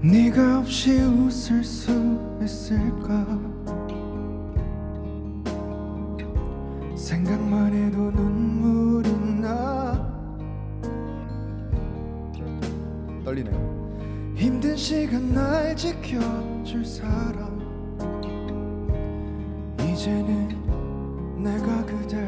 네가 없이 웃을 수 있을까? 생각만 해도 눈물이 나. 떨리네요. 힘든 시간 날 지켜줄 사람. 이제는 내가 그댈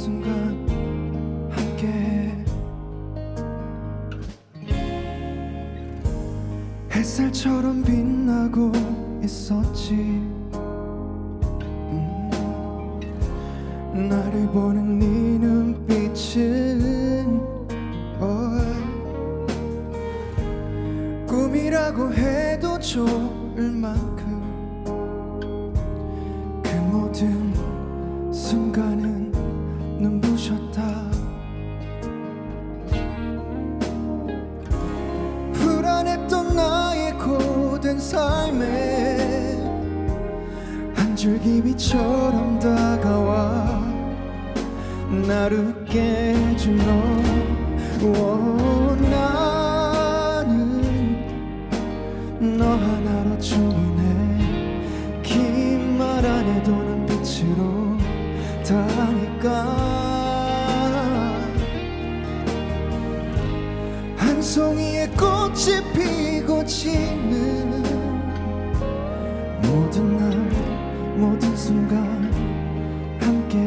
순간 함께. 햇살처럼 빛나고 있었지. 음, 나를 보는 네 눈빛은 어이, 꿈이라고 해도 좋을 만큼 그 모든 순간은 삶에 한 줄기 빛처럼 다가와 날 웃게 해준 너 오, 나는 너 하나로 충분해. 긴 말안 해도 눈빛으로 다 하니까. 한 송이의 꽃이 피고 지는 모든 날 모든 순간 함께.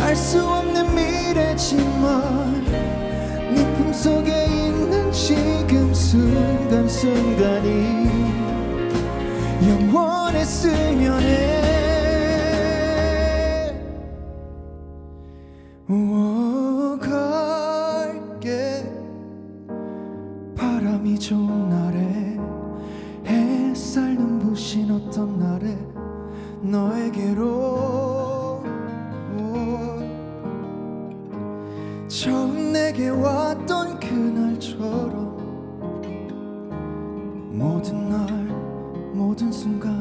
알 수 없는 미래지만 네 품속에 있는 지금 순간순간이 영원했으면 해 좋은 날에 햇살 눈부신 어떤 날에 너에게로 오, 처음 내게 왔던 그날처럼 모든 날 모든 순간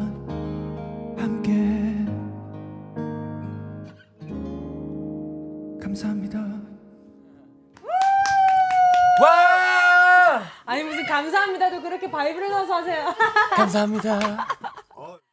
함께 감사합니다. 아니 무슨 감사합니다도 그렇게 바이브를 넣어서 하세요. 감사합니다.